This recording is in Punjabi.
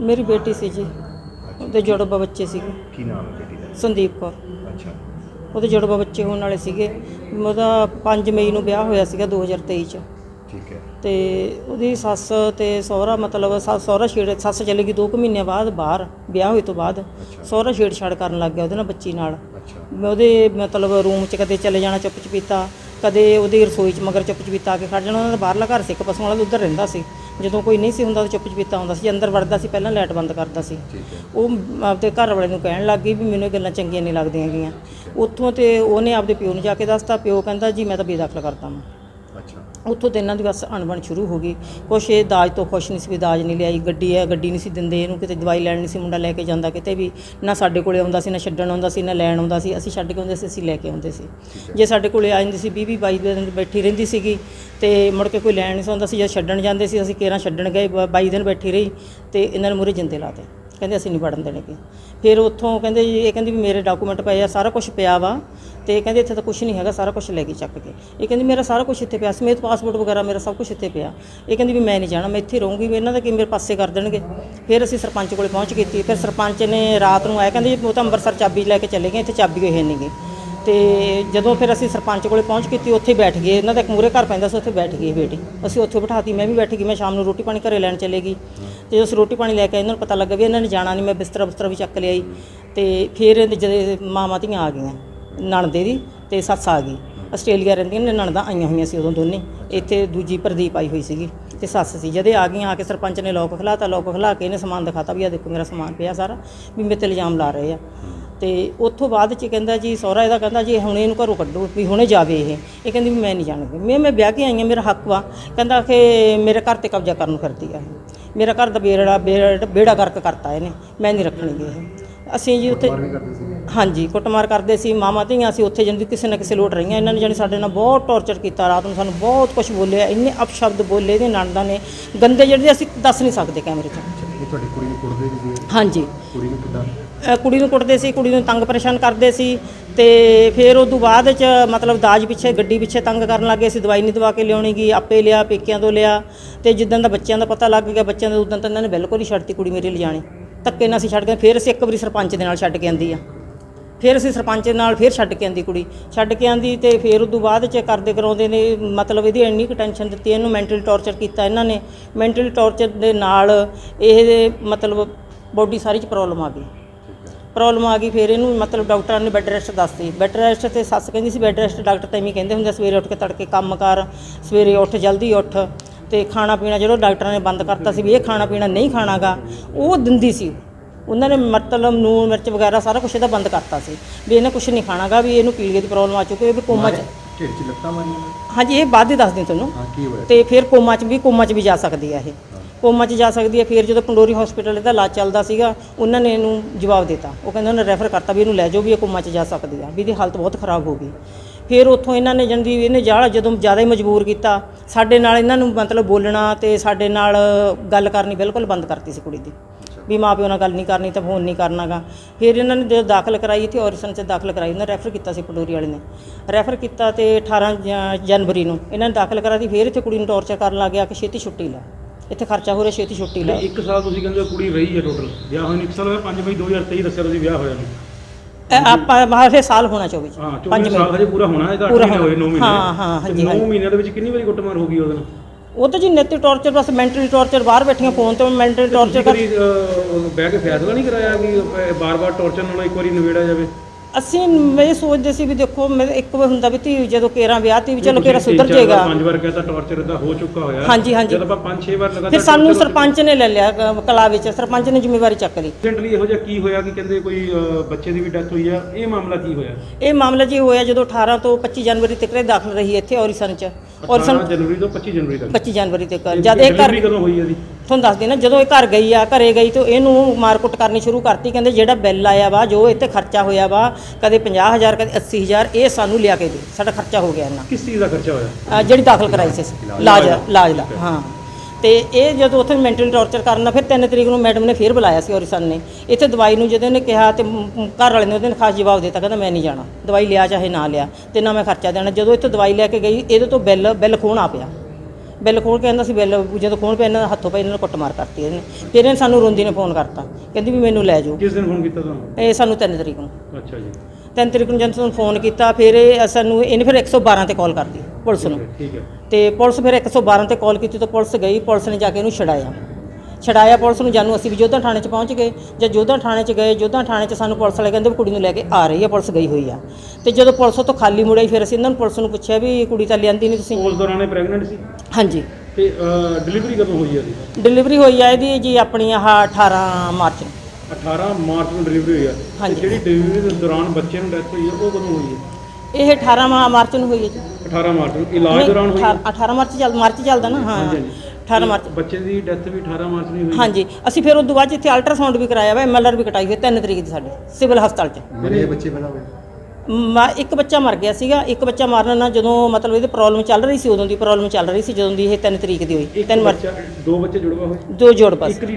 ਮੇਰੀ ਬੇਟੀ ਸੀ ਜੀ। ਉਹਦੇ ਜੁੜਵਾ ਬੱਚੇ ਸੀਗੇ। ਕੀ ਨਾਮ ਹੈ ਬੇਟੀ ਦਾ? ਸੰਦੀਪ ਕੌਰ। ਅੱਛਾ। ਉਹਦੇ ਜੁੜਵਾ ਬੱਚੇ ਹੋਣ ਵਾਲੇ ਸੀਗੇ। ਉਹਦਾ 5 ਮਈ ਨੂੰ ਵਿਆਹ ਹੋਇਆ ਸੀਗਾ 2023 ਚ। ਠੀਕ ਹੈ। ਤੇ ਉਹਦੀ ਸੱਸ ਤੇ ਸਹੁਰਾ ਮਤਲਬ ਸੱਸ ਸਹੁਰਾ ਛੇੜ ਸੱਸ ਚਲੇ ਗਈ 2 ਕੁ ਮਹੀਨੇ ਬਾਅਦ ਬਾਹਰ ਵਿਆਹ ਹੋਏ ਤੋਂ ਬਾਅਦ। ਸਹੁਰਾ ਛੇੜਛਾੜ ਕਰਨ ਲੱਗ ਗਿਆ ਉਹਦੇ ਨਾਲ ਬੱਚੀ ਨਾਲ। ਅੱਛਾ। ਮੈਂ ਉਹਦੇ ਮਤਲਬ ਰੂਮ 'ਚ ਕਦੇ ਚਲੇ ਜਾਣਾ ਚੁੱਪ ਚਪੀਤਾ ਕਦੇ ਉਹਦੀ ਰਸੋਈ 'ਚ ਮਗਰ ਚੁੱਪ ਚਪੀਤਾ ਆ ਕੇ ਖੜ ਜਾਣਾ। ਉਹਨਾਂ ਦਾ ਬਾਹਰਲਾ ਘਰ ਸੀ ਇੱਕ ਪਸ਼ੂਆਂ ਵਾਲਾ ਉੱਧਰ ਰਹਿੰਦਾ ਸੀ। ਜਦੋਂ ਕੋਈ ਨਹੀਂ ਸੀ ਹੁੰਦਾ ਤਾਂ ਚੁੱਪ ਚਪੀਤਾ ਹੁੰਦਾ ਸੀ ਅੰਦਰ ਵੜਦਾ ਸੀ ਪਹਿਲਾਂ ਲਾਈਟ ਬੰਦ ਕਰਦਾ ਸੀ। ਉਹ ਆਪਦੇ ਘਰ ਵਾਲੇ ਨੂੰ ਕਹਿਣ ਲੱਗ ਗਈ ਵੀ ਮੈਨੂੰ ਇਹ ਗੱਲਾਂ ਚੰਗੀਆਂ ਨਹੀਂ ਲੱਗਦੀਆਂ ਹੈਗੀਆਂ। ਉੱਥੋਂ ਤੇ ਉਹਨੇ ਆਪਦੇ ਪਿਓ ਨੂੰ ਜਾ ਕੇ ਦੱਸਤਾ ਪਿਓ ਕਹਿੰਦਾ ਜੀ ਮੈਂ ਤਾਂ ਬੇਦਖਲ ਕਰਦਾ ਹਾਂ ਅੱਛਾ। ਉੱਥੋਂ ਤੇ ਇਹਨਾਂ ਦੀ ਬਸ ਅਣਬਣ ਸ਼ੁਰੂ ਹੋ ਗਈ। ਕੁਛ ਇਹ ਦਾਜ ਤੋਂ ਖੁਸ਼ ਨਹੀਂ ਸੀ ਵੀ ਦਾਜ ਨਹੀਂ ਲਿਆਈ ਗੱਡੀ ਹੈ ਗੱਡੀ ਨਹੀਂ ਸੀ ਦਿੰਦੇ ਇਹਨੂੰ ਕਿਤੇ ਦਵਾਈ ਲੈਣ ਨਹੀਂ ਸੀ ਮੁੰਡਾ ਲੈ ਕੇ ਜਾਂਦਾ ਕਿਤੇ ਵੀ। ਨਾ ਸਾਡੇ ਕੋਲੇ ਆਉਂਦਾ ਸੀ ਨਾ ਛੱਡਣ ਆਉਂਦਾ ਸੀ ਨਾ ਲੈਣ ਆਉਂਦਾ ਸੀ ਅਸੀਂ ਛੱਡ ਕੇ ਆਉਂਦੇ ਸੀ ਅਸੀਂ ਲੈ ਕੇ ਆਉਂਦੇ ਸੀ। ਜੇ ਸਾਡੇ ਕੋਲੇ ਆ ਜਾਂਦੀ ਸੀ 20 22 ਦਿਨ ਬੈਠੀ ਰਹਿੰਦੀ ਸੀਗੀ ਤੇ ਮੁੜ ਕੇ ਕੋਈ ਲੈਣ ਨਹੀਂ ਸੀ ਆਉਂਦਾ ਸੀ ਜੇ ਛੱਡਣ ਜਾਂਦੇ ਸੀ ਅਸੀਂ ਕੇਰਾਂ ਛੱਡਣ ਗਏ 22 ਦਿਨ ਬੈਠੀ ਰਹੀ ਤੇ ਇਹਨਾਂ ਨੇ ਮੂਹਰੇ ਜਿੰਦੇ ਲਾਤੇ ਕਹਿੰਦੇ ਅਸੀਂ ਨਹੀਂ ਵੜਨ ਦੇਣਗੇ। ਫਿਰ ਉੱਥੋਂ ਕਹਿੰਦੇ ਜੀ, ਇਹ ਕਹਿੰਦੀ ਵੀ ਮੇਰੇ ਡਾਕੂਮੈਂਟ ਪਏ ਆ, ਸਾਰਾ ਕੁਝ ਪਿਆ ਵਾ ਤੇ ਕਹਿੰਦੇ ਇੱਥੇ ਤਾਂ ਕੁਝ ਨਹੀਂ ਹੈਗਾ, ਸਾਰਾ ਕੁਝ ਲੈ ਗਈ ਚੱਕ ਕੇ। ਇਹ ਕਹਿੰਦੀ ਮੇਰਾ ਸਾਰਾ ਕੁਝ ਇੱਥੇ ਪਿਆ, ਸਮੇਤ ਪਾਸਪੋਰਟ ਵਗੈਰਾ ਮੇਰਾ ਸਭ ਕੁਝ ਇੱਥੇ ਪਿਆ। ਇਹ ਕਹਿੰਦੀ ਵੀ ਮੈਂ ਨਹੀਂ ਜਾਣਾ, ਮੈਂ ਇੱਥੇ ਰਹੂੰਗੀ, ਵੀ ਇਹਨਾਂ ਦਾ ਕੀ ਮੇਰੇ ਪਾਸੇ ਕਰ ਦੇਣਗੇ। ਫਿਰ ਅਸੀਂ ਸਰਪੰਚ ਕੋਲੇ ਪਹੁੰਚ ਕੀਤੀ, ਫਿਰ ਸਰਪੰਚ ਨੇ ਰਾਤ ਨੂੰ ਆਇਆ, ਕਹਿੰਦੇ ਜੀ, ਉਹ ਤਾਂ ਅੰਮ੍ਰਿਤਸਰ ਚਾਬੀ ਲੈ ਕੇ ਚਲੇ ਗਏ, ਇੱਥੇ ਚਾਬੀ ਹੋਈ ਹੈ ਨਹੀਂਗੀ ਤੇ ਜਦੋਂ ਫਿਰ ਅਸੀਂ ਸਰਪੰਚ ਕੋਲੇ ਪਹੁੰਚ ਕੀਤੀ ਉੱਥੇ ਬੈਠ ਗਏ ਇਹਨਾਂ ਦਾ ਇੱਕ ਮੂਰੇ ਘਰ ਪੈਂਦਾ ਸੀ ਉੱਥੇ ਬੈਠ ਗਈ ਬੇਟੀ। ਅਸੀਂ ਉੱਥੇ ਬਿਠਾਤੀ ਮੈਂ ਵੀ ਬੈਠ ਗਈ ਮੈਂ ਸ਼ਾਮ ਨੂੰ ਰੋਟੀ ਪਾਣੀ ਘਰੇ ਲੈਣ ਚਲੇਗੀ ਤੇ ਜਦੋਂ ਅਸੀਂ ਰੋਟੀ ਪਾਣੀ ਲੈ ਕੇ ਆਏ, ਇਹਨਾਂ ਨੂੰ ਪਤਾ ਲੱਗਾ ਵੀ ਇਹਨਾਂ ਨੇ ਜਾਣਾ ਨਹੀਂ ਮੈਂ ਬਿਸਤਰਾ ਬਿਸਤਰਾ ਵੀ ਚੱਕ ਲਿਆਈ ਤੇ ਫਿਰ ਇਹਦੇ ਜਦੋਂ ਮਾਵਾਂ ਧੀਆਂ ਆ ਗਈਆਂ ਨਣਦੇ ਦੀ ਤੇ ਸੱਸ ਆ ਗਈ। ਆਸਟ੍ਰੇਲੀਆ ਰਹਿੰਦੀਆਂ ਨੇ ਨਣਦਾਂ ਆਈਆਂ ਹੋਈਆਂ ਸੀ ਉਦੋਂ ਦੋਨੇ ਇੱਥੇ ਦੂਜੀ ਪ੍ਰਦੀਪ ਆਈ ਹੋਈ ਸੀਗੀ ਤੇ ਸੱਸ ਸੀ। ਜਦੇ ਆ ਗਈਆਂ ਆ ਕੇ ਸਰਪੰਚ ਨੇ ਲੋਕ ਖਿਲਾਤਾ ਲੋਕ ਖਿਲਾ ਕੇ ਇਹਨੇ ਸਮਾਨ ਦਿਖਾਤਾ ਵੀ ਆ ਦੇਖੋ ਮੇਰਾ ਸਮਾਨ ਪਿਆ ਸਾਰਾ ਵੀ ਮੇਰੇ ਤੇ ਇਲਜ਼ਾਮ ਲਾ ਰਹੇ ਆ। ਤੇ ਉੱਥੋਂ ਬਾਅਦ ਚ ਕਹਿੰਦਾ ਜੀ ਸਹੁਰਾ ਇਹਦਾ ਕਹਿੰਦਾ ਜੀ ਹੁਣ ਇਹਨੂੰ ਘਰੋਂ ਕੱਢੋ ਵੀ ਹੁਣੇ ਜਾਵੇ ਇਹ। ਇਹ ਕਹਿੰਦੀ ਵੀ ਮੈਂ ਨਹੀਂ ਜਾਣਗੀ ਮੈਂ ਮੈਂ ਵਿਆਹ ਕੇ ਆਈ ਹਾਂ ਮੇਰਾ ਹੱਕ ਵਾ। ਕਹਿੰਦਾ ਕਿ ਮੇਰੇ ਘਰ ਤੇ ਕਬਜ਼ਾ ਕਰਨ ਨੂੰ ਫਿਰਦੀ ਆ ਇਹ। ਮੇਰਾ ਘਰ ਦਾ ਬੇੜਾ ਬੇੜਾ ਗਰਕ ਕਰਤਾ ਇਹਨੇ। ਮੈਂ ਨਹੀਂ ਰੱਖਣੀ ਇਹ। ਅਸੀਂ ਜੀ ਉੱਥੇ ਹਾਂਜੀ ਕੁੱਟਮਾਰ ਕਰਦੇ ਸੀ। ਮਾਮਾ ਧੀਆਂ ਸੀ ਉੱਥੇ ਜਾਂਦੀ ਕਿਸੇ ਨਾ ਕਿਸੇ ਲੋਟ ਰਹੀਆਂ। ਇਹਨਾਂ ਨੇ ਜਾਨੀ ਸਾਡੇ ਨਾਲ ਬਹੁਤ ਟੌਰਚਰ ਕੀਤਾ ਰਾਤ ਨੂੰ। ਸਾਨੂੰ ਬਹੁਤ ਕੁਝ ਬੋਲਿਆ। ਇੰਨੇ ਅਪਸ਼ਬਦ ਬੋਲੇ ਇਹਦੇ ਨਣਦਾਂ ਨੇ। ਗੰਦੇ ਜਿਹੜੇ ਅਸੀਂ ਦੱਸ ਨਹੀਂ ਸਕਦੇ ਕੈਮਰੇ 'ਚ। ਇਹ ਤੁਹਾਡੀ ਕੁੜੀ ਨੂੰ ਕੁੱਟਦੇ ਵੀ ਸੀ ਹਾਂਜੀ। ਕੁੜੀ ਨੂੰ ਕਿੱਦਾਂ? ਅ, ਕੁੜੀ ਨੂੰ ਕੁੱਟਦੇ ਸੀ ਕੁੜੀ ਨੂੰ ਤੰਗ ਪਰੇਸ਼ਾਨ ਕਰਦੇ ਸੀ ਤੇ ਫਿਰ ਉਸ ਤੋਂ ਬਾਅਦ ਚ ਮਤਲਬ ਦਾਜ ਪਿੱਛੇ ਗੱਡੀ ਪਿੱਛੇ ਤੰਗ ਕਰਨ ਲੱਗੇ ਸੀ ਦਵਾਈ ਨਹੀਂ ਦਵਾ ਕੇ ਲਿਆਉਣੀ ਗੀ ਆਪੇ ਲਿਆ ਪੇਕਿਆਂ ਤੋਂ ਲਿਆ ਤੇ ਜਿੱਦਾਂ ਦਾ ਬੱਚਿਆਂ ਦਾ ਪਤਾ ਲੱਗ ਗਿਆ ਬੱਚਿਆਂ ਦਾ ਉਦੋਂ ਤਾਂ ਇਹਨਾਂ ਨੇ ਬਿਲਕੁਲ ਹੀ ਛੱਡਤੀ ਕੁੜੀ ਮੇਰੀ ਲਿਜਾਣੀ। ਧੱਕੇ ਨਾਲ ਅਸੀਂ ਛੱਡ ਕੇ ਫਿਰ ਅਸੀਂ ਇੱਕ ਵਾਰੀ ਸਰਪੰਚ ਦੇ ਨਾਲ ਛੱਡ ਕੇ ਆਂਦੀ ਆ। ਫਿਰ ਅਸੀਂ ਸਰਪੰਚ ਨਾਲ ਫਿਰ ਛੱਡ ਕੇ ਆਂਦੀ ਕੁੜੀ। ਛੱਡ ਕੇ ਆਂਦੀ ਤੇ ਫਿਰ ਉਦੋਂ ਬਾਅਦ ਚ ਕਰਦੇ ਕਰਾਉਂਦੇ ਨੇ, ਮਤਲਬ ਇਹਦੀ ਇੰਨੀ ਕੁ ਟੈਨਸ਼ਨ ਦਿੱਤੀ, ਇਹਨੂੰ ਮੈਂਟਲੀ ਟੌਰਚਰ ਕੀਤਾ ਇਹਨਾਂ ਨੇ। ਮੈਂਟਲੀ ਟੌਰਚਰ ਦੇ ਨਾਲ ਇਹਦੇ ਮਤਲਬ ਬੋਡੀ ਸਾਰੀ ਚ ਪ੍ਰੋਬਲਮ ਆ ਗਈ। ਪ੍ਰੋਬਲਮ ਆ ਗਈ, ਫਿਰ ਇਹਨੂੰ ਮਤਲਬ ਡਾਕਟਰਾਂ ਨੇ ਬੈੱਡ ਰੈਸਟ ਦੱਸਤੀ। ਬੈੱਡ ਰੈਸਟ ਤੇ ਸੱਸ ਕਹਿੰਦੀ ਸੀ ਬੈੱਡ ਰੈਸਟ ਡਾਕਟਰ ਤਾਂ ਐਵੇਂ ਕਹਿੰਦੇ ਹੁੰਦੇ ਸਵੇਰੇ ਉੱਠ ਕੇ ਤੜਕੇ ਕੰਮ ਕਰ, ਸਵੇਰੇ ਉੱਠ, ਜਲਦੀ ਉੱਠ। ਤੇ ਖਾਣਾ ਪੀਣਾ ਜਿਹੜਾ ਡਾਕਟਰਾਂ ਨੇ ਬੰਦ ਕਰਤਾ ਸੀ ਵੀ ਇਹ ਖਾਣਾ ਪੀਣਾ ਨਹੀਂ ਖਾਣਾਗਾ, ਉਹ ਦਿੰਦੀ ਸੀ। ਉਹਨਾਂ ਨੇ ਮਤਲਬ ਨੂਨ ਮਿਰਚ ਵਗੈਰਾ ਸਾਰਾ ਕੁਝ ਇਹਦਾ ਬੰਦ ਕਰਤਾ ਸੀ ਵੀ ਇਹਨੇ ਕੁਝ ਨਹੀਂ ਖਾਣਾਗਾ ਵੀ ਇਹਨੂੰ ਪੀਲੀਏ ਦੀ ਪ੍ਰੋਬਲਮ ਆ ਚੁੱਕੀ ਹੈ ਵੀ ਕੋਮਾ ਚ। ਢਿੱਡ 'ਚ ਲੱਤਾਂ ਮਾਰੀਆਂ? ਹਾਂਜੀ ਇਹ ਬਾਅਦ ਹੀ ਦੱਸਦੀ ਤੁਹਾਨੂੰ। ਹਾਂ ਕੀ ਹੋਇਆ? ਤੇ ਫਿਰ ਕੋਮਾ ਚ ਵੀ ਕੋਮਾ ਚ ਵੀ ਜਾ ਸਕਦੀ ਹੈ ਇਹ। ਕੋਮਾ ਚ ਜਾ ਸਕਦੀ ਹੈ ਫਿਰ ਜਦੋਂ ਪੰਡੋਰੀ ਹਸਪੀਟਲ ਇਹਦਾ ਇਲਾਜ ਚੱਲਦਾ ਸੀਗਾ ਉਹਨਾਂ ਨੇ ਇਹਨੂੰ ਜਵਾਬ ਦਿੱਤਾ। ਉਹ ਕਹਿੰਦੇ ਉਹਨੇ ਰੈਫਰ ਕਰਤਾ ਵੀ ਇਹਨੂੰ ਲੈ ਜਾਓ ਵੀ ਇਹ ਕੋਮਾ ਚ ਜਾ ਸਕਦੀ ਆ ਵੀ ਇਹਦੀ ਹਾਲਤ ਬਹੁਤ ਖਰਾਬ ਹੋ ਗਈ। ਫਿਰ ਉੱਥੋਂ ਇਹਨਾਂ ਨੇ ਜੰਦੀ ਇਹਨੇ ਜਾਲਾ ਜਦੋਂ ਜ਼ਿਆਦਾ ਹੀ ਮਜਬੂਰ ਕੀਤਾ ਸਾਡੇ ਨਾਲ ਇਹਨਾਂ ਨੂੰ ਮਤਲਬ ਬੋਲਣਾ ਤੇ ਸਾਡੇ ਨਾਲ ਗੱਲ ਕਰਨੀ ਬਿਲਕੁਲ ਬੰਦ ਕਰਤੀ ਸੀ ਕੁੜੀ ਦੀ। ਵੀ ਮਾਂ ਪਿਓ ਨਾਲ ਗੱਲ ਨਹੀਂ ਕਰਨੀ ਤਾਂ ਫੋਨ ਨਹੀਂ ਕਰਨਾਗਾ। ਫਿਰ ਇਹਨਾਂ ਨੇ ਜਦੋਂ ਦਾਖਲ ਕਰਾਈ ਇੱਥੇ ਔਰਿਸਨ 'ਚ ਦਾਖਲ ਕਰਾਈ ਉਹਨਾਂ ਰੈਫਰ ਕੀਤਾ ਸੀ ਪੰਡੋਰੀ ਵਾਲੇ ਨੇ। ਰੈਫਰ ਕੀਤਾ ਤੇ 18 ਜ- ਜਨਵਰੀ ਨੂੰ ਇਹਨਾਂ ਨੇ ਦਾਖਲ ਕਰਾਤੀ ਫਿਰ ਇੱਥੇ ਕੁੜੀ ਨੂੰ ਟੌਰਚਰ ਕਰਨ ਲੱਗ ਗਿਆ ਕਿ ਛੇਤੀ ਛੁੱਟੀ ਲੈ। ਇੱਥੇ ਖਰਚਾ ਹੋ ਰਿਹਾ ਛੇਤੀ ਛੁੱਟੀ ਲੈ। ਇੱਕ ਸਾਲ ਤੁਸੀਂ ਕਹਿੰਦੇ ਹੋ ਕੁੜੀ ਰਹੀ ਹੈ ਟੋਟਲ ਵਿਆਹ ਨੂੰ ਇੱਕ ਸਾਲ ਹੋਇਆ 5 ਮਈ 2023 ਦੱਸਿਆ ਤੁਸੀਂ ਵਿਆਹ ਹੋਇਆ ਨੂੰ ਇਹ ਆਪਾਂ ਫਿਰ ਸਾਲ ਹੋਣਾ 24 ਹਾਂ ਚ 5 24 ਸਾਲ ਹਜੇ ਪੂਰਾ ਹੋਣਾ ਇਹਦਾ 8 ਪੂਰਾ ਮਹੀਨੇ ਹੋਏ 9 ਮਹੀਨੇ। ਹਾਂ, ਹਾਂ, ਹਾਂਜੀ, 9 ਹਾਂਜੀ। ਮਹੀਨਿਆਂ ਦੇ ਵਿੱਚ ਕਿੰਨੀ ਵਾਰੀ ਕੁੱਟਮਾਰ ਹੋ ਗਈ ਉਹਦੇ ਨਾਲ? ਉਹ ਤਾਂ ਜੀ ਨਿੱਤ ਟੌਰਚਰ ਬਸ ਮੈਂਟਲੀ ਟੌਰਚਰ ਬਾਹਰ ਬੈਠੀਆਂ ਫੋਨ ਤੇ ਮੈਂਟਲੀ ਟੌਰਚਰ ਅਹ, ਬਹਿ ਕੇ ਫੈਸਲਾ ਨਹੀਂ ਕਰਾਇਆ ਕਿ ਬਾਰ-ਬਾਰ ਟੌਰਚਰ ਨਾਲ ਇੱਕ ਵਾਰੀ ਨਿਬੇੜਿਆ ਜਾਵੇ? ਅਸੀਂ ਇਹ ਸੋਚਦੇ ਸੀ ਵੀ ਦੇਖੋ ਮੈਂ ਇੱਕ ਵਾਰ ਹੁੰਦਾ ਵੀ ਧੀ ਜਦੋਂ ਕੇਰਾਂ ਵਿਆਹ ਤੀ ਵੀ ਚਲੋ ਕੇਰਾਂ ਸੁਧਰ ਜਾਏਗਾ। ਪੰਜ ਵਾਰ ਕਹਿੰਦਾ ਟੌਰਚਰ ਦਾ ਹੋ ਚੁੱਕਾ ਹੋਇਆ ਹਾਂਜੀ, ਹਾਂਜੀ। ਜਦ ਆਪਾਂ 5-6 ਵਾਰ ਲਗਾਤਾਰ ਫਿਰ ਸਾਨੂੰ ਸਰਪੰਚ ਨੇ ਲੈ ਲਿਆ ਕਲਾ ਵਿੱਚ ਸਰਪੰਚ ਨੇ ਜ਼ਿੰਮੇਵਾਰੀ ਚੱਕ ਲਈ। ਰੀਸੈਂਟਲੀ ਇਹੋ ਜਿਹਾ ਕੀ ਹੋਇਆ ਕਿ ਕਹਿੰਦੇ ਕੋਈ ਬੱਚੇ ਦੀ ਵੀ ਡੈਥ ਹੋਈ ਆ? ਇਹ ਮਾਮਲਾ ਕੀ ਹੋਇਆ? ਇਹ ਮਾਮਲਾ ਜੀ ਹੋਇਆ ਜਦੋਂ 18 ਤੋਂ 25 ਜਨਵਰੀ ਤੱਕ ਦਾਖਲ ਰਹੀ ਇੱਥੇ ਔਰਿਸਨ ਚ। 18 ਔਰਿਸਨ ਜਨਵਰੀ ਤੋਂ 25 ਜਨਵਰੀ ਤੱਕ। 25 ਜਨਵਰੀ ਤੱਕ। ਜਦ ਇਹ ਘਰ Delivery ਕਦੋਂ ਹੋਈ ਇਹਦੀ ਤੁਹਾਨੂੰ ਦੱਸਦੀ ਨਾ ਜਦੋਂ ਇਹ ਘਰ ਗਈ ਆ ਘਰੇ ਗਈ ਤਾਂ ਇਹਨੂੰ ਮਾਰਕੁੱਟ ਕਰਨੀ ਸ਼ੁਰੂ ਕਰਤੀ ਕਹਿੰਦੇ ਜਿਹੜਾ ਬਿੱਲ ਆਇਆ ਵਾ ਜੋ ਇੱਥੇ ਖਰਚਾ ਹੋਇਆ ਵਾ ਕਦੇ 50000 ਕਦੇ 80000 ਇਹ ਸਾਨੂੰ ਲਿਆ ਕੇ ਦੇ। ਸਾਡਾ ਖਰਚਾ ਹੋ ਗਿਆ ਇਹਨਾਂ ਕਿਸ ਚੀਜ਼ ਦਾ ਖਰਚਾ ਹੋਇਆ? ਜਿਹੜੀ ਦਾਖਲ ਕਰਾਈ ਸੀ ਅਸੀਂ, ਇਲਾਜ ਇਲਾਜ ਦਾ ਹਾਂ। ਤੇ ਇਹ ਜਦੋਂ ਉੱਥੇ ਮੈਂਟਲ ਟੌਰਚਰ ਕਰਨਾ ਫਿਰ 3 ਤਰੀਕ ਨੂੰ ਮੈਡਮ ਨੇ ਫਿਰ ਬੁਲਾਇਆ ਸੀ ਔਰਿਸਨ ਨੇ। ਇੱਥੇ ਦਵਾਈ ਨੂੰ ਜਦੋਂ ਇਹਨੇ ਕਿਹਾ ਤੇ ਘਰ ਵਾਲੇ ਨੇ ਉਹਦੇ ਨੇ ਖਾਸ ਜਵਾਬ ਦਿੱਤਾ ਕਹਿੰਦਾ ਮੈਂ ਨਹੀਂ ਜਾਣਾ। ਦਵਾਈ ਲਿਆ ਚਾਹੇ ਨਾ ਲਿਆ ਤੇ ਨਾ ਮੈਂ ਖਰਚਾ ਦੇਣਾ। ਜਦੋਂ ਇੱਥੇ ਦਵਾਈ ਲੈ ਕੇ ਗਈ ਇਹਦੇ ਤੋਂ ਬਿੱਲ ਬਿੱਲ ਖੋਣਾ ਪਿਆ। ਬਿੱਲ ਖੋਲ ਕੇ ਕਹਿੰਦਾ ਸੀ ਬਿੱਲ ਜਦੋਂ ਖੋਲ ਪਿਆ ਇਹਨਾਂ ਦੇ ਹੱਥੋਂ ਪੈ ਇਹਨਾਂ ਨੇ ਕੁੱਟਮਾਰ ਕਰਤੀ ਇਹਨੇ। ਫਿਰ ਇਹਨੇ ਸਾਨੂੰ ਰੋਂਦੀ ਨੇ ਫੋਨ ਕਰਤਾ। ਕਹਿੰਦੀ ਵੀ ਮੈਨੂੰ ਲੈ ਜਾਓ। ਕਿਸ ਦਿਨ ਫੋਨ ਕੀਤਾ ਤੁਹਾਨੂੰ? ਇਹ ਸਾਨੂੰ 3 ਤਰੀਕ ਨੂੰ। ਅੱਛਾ ਜੀ। 3 ਤਰੀਕ ਨੂੰ ਜਦ ਸਾਨੂੰ ਫੋਨ ਕੀਤਾ ਫਿਰ ਇਹ ਸਾਨੂੰ ਇਹਨੇ ਫਿਰ 112 ਤੇ ਕਾਲ ਕਰਦੀ ਪੁਲਿਸ ਨੂੰ। ਠੀਕ ਹੈ। ਤੇ ਪੁਲਿਸ ਫਿਰ 112 ਤੇ ਕਾਲ ਕੀਤੀ ਤਾਂ ਪੁਲਿਸ ਗਈ ਪੁਲਿਸ ਨੇ ਜਾ ਕੇ ਇਹਨੂੰ ਛਡਾਇਆ। ਛਡਾਇਆ ਪੁਲਿਸ ਨੂੰ ਜਾਨੂੰ ਅਸੀਂ ਵੀ ਜੋਧਾ ਥਾਣੇ 'ਚ ਪਹੁੰਚ ਗਏ। ਜਦ ਜੋਧਾ ਥਾਣੇ 'ਚ ਗਏ ਜੋਧਾ ਥਾਣੇ 'ਚ ਸਾਨੂੰ ਪੁਲਿਸ ਵਾਲੇ ਕਹਿੰਦੇ ਵੀ ਕੁੜੀ ਨੂੰ ਲੈ ਕੇ ਆ ਰਹੀ ਆ ਪੁਲਿਸ ਗਈ ਹੋਈ ਆ। ਤੇ ਜਦੋਂ ਪੁਲਿਸ ਉੱਥੋਂ ਖਾਲੀ ਮੁੜਾਈ ਫਿਰ ਅਸੀਂ ਇਹਨਾਂ ਨੂੰ ਪੁਲਿਸ ਨੂੰ ਪੁੱਛਿਆ ਵੀ ਕੁੜੀ ਤਾਂ ਲਿਆਂਦੀ ਨਹੀਂ ਤੁਸੀਂ। ਉਸ ਦੌਰਾਨ ਇਹ ਪ੍ਰੈਗਨੈਂਟ ਸੀ? ਹਾਂਜੀ। ਤੇ ਡਿਲੀਵਰੀ ਕਦੋਂ ਹੋਈ ਹੈ ਇਹਦੀ? ਡਿਲੀਵਰੀ ਹੋਈ ਆ ਇਹਦੀ ਜੀ ਆਪਣੀ ਆਹ 18 ਮਾਰਚ ਨੂੰ। 18 ਮਾਰਚ ਨੂੰ ਡਿਲੀਵਰੀ ਹੋਈ ਹੈ ਤੇ ਹਾਂਜੀ। ਜਿਹੜੀ ਡਿਲੀਵਰੀ ਦੇ ਦੌਰਾਨ ਬੱਚੇ ਨੂੰ ਡੈਥ ਹੋਈ ਹੈ ਉਹ ਕਦੋਂ ਹੋਈ ਹੈ ਇਹ 18 ਮਾ- ਮਾਰਚ ਨੂੰ ਹੋਈ ਹੈ ਜੀ। 18 ਮਾਰਚ ਨੂੰ ਇਲਾਜ ਦੌਰਾਨ ਹੋਈ ਹੈ? 18 ਮਾਰਚ ਚੱਲ ਮਾਰਚ ਚੱਲਦਾ ਨਾ ਹਾਂ। ਹਾਂਜੀ, ਹਾਂਜੀ। 18 ਮਾਰਚ। ਬੱਚੇ ਦੀ ਡੈਥ ਵੀ 18 ਮਾਰਚ ਨੂੰ ਹੀ ਹੋਈ ਹਾਂਜੀ ਅਸੀਂ ਫਿਰ ਉਸ ਤੋਂ ਬਾਅਦ ਇੱਥੇ ਅਲਟਰਾਸਾਊਂਡ ਵੀ ਕਰਾਇਆ ਵਾ ਐਮਐਲਆਰ ਵੀ ਕਟਾਈ ਹੋਈ 3 ਤਰੀਕ ਦੀ ਸਾਡੇ ਸਿਵਲ ਹਸਪਤਾਲ 'ਚ। ਮੇਰੇ ਬੱਚੇ ਪੈਦਾ ਹੋਏ? ਮ- ਇੱਕ ਬੱਚਾ ਮਰ ਗਿਆ ਸੀਗਾ ਇੱਕ ਬੱਚਾ ਮਰਨ ਨਾਲ ਜਦੋਂ ਮਤਲਬ ਇਹਦੀ ਪ੍ਰੋਬਲਮ ਚੱਲ ਰਹੀ ਸੀ ਉਦੋਂ ਦੀ ਪ੍ਰੋਬਲਮ ਚੱਲ ਰਹੀ ਸੀ ਜਦੋਂ ਦੀ ਇਹ 3 ਤਰੀਕ ਦੀ ਹੋਈ ਇੱਕ 3 ਮਾਰਚ। ਬੱਚਾ ਦੋ ਬੱਚੇ ਜੁੜਵਾ ਹੋਏ? ਦੋ ਜੋੜ ਬਸ। ਇੱਕ ਦੀ